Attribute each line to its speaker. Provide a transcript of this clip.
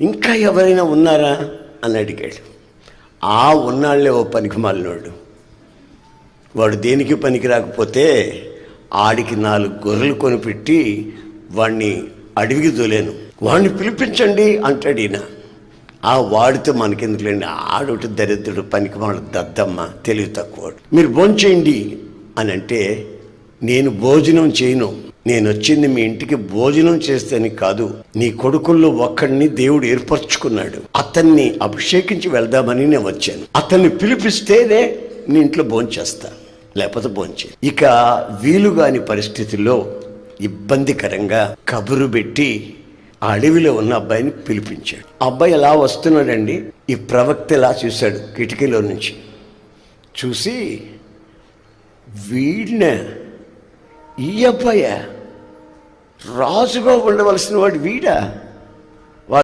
Speaker 1: ఇంకా ఎవరైనా ఉన్నారా? అని అడిగాడు. ఆ ఉన్నాళ్ళే ఓ పనికి మాలినోడు. వాడు దేనికి పనికి రాకపోతే ఆడికి నాలుగు గొర్రెలు కొనిపెట్టి వాణ్ణి అడవికి తోలేను వాడిని పిలిపించండి అంటాడు ఈయన. ఆ వాడితో మనకెందుకులేండి? ఆడొకటి దరిద్రుడు పనికి మాడు దద్దమ్మ తెలివి తక్కువ మీరు భోంచేయండి అని అంటే నేను భోజనం చేయను. నేను వచ్చింది మీ ఇంటికి భోజనం చేస్తేని కాదు. నీ కొడుకుల్లో ఒక్కడిని దేవుడు ఏర్పరచుకున్నాడు. అతన్ని అభిషేకించి వెళ్దామని నేను వచ్చాను. అతన్ని పిలిపిస్తేనే నీ ఇంట్లో భోంచేస్తా లేకపోతే భోంచే ఇక వీలుగాని పరిస్థితుల్లో ఇబ్బందికరంగా కబురు పెట్టి ఆ అడవిలో ఉన్న అబ్బాయిని పిలిపించాడు. ఆ అబ్బాయి ఎలా వస్తున్నాడండి? ఈ ప్రవక్త ఎలా చూశాడు? కిటికీలో నుంచి. చూసి వీడిన ఈ అబ్బాయా? రాజుగా ఉండవలసిన వాడు వీడా?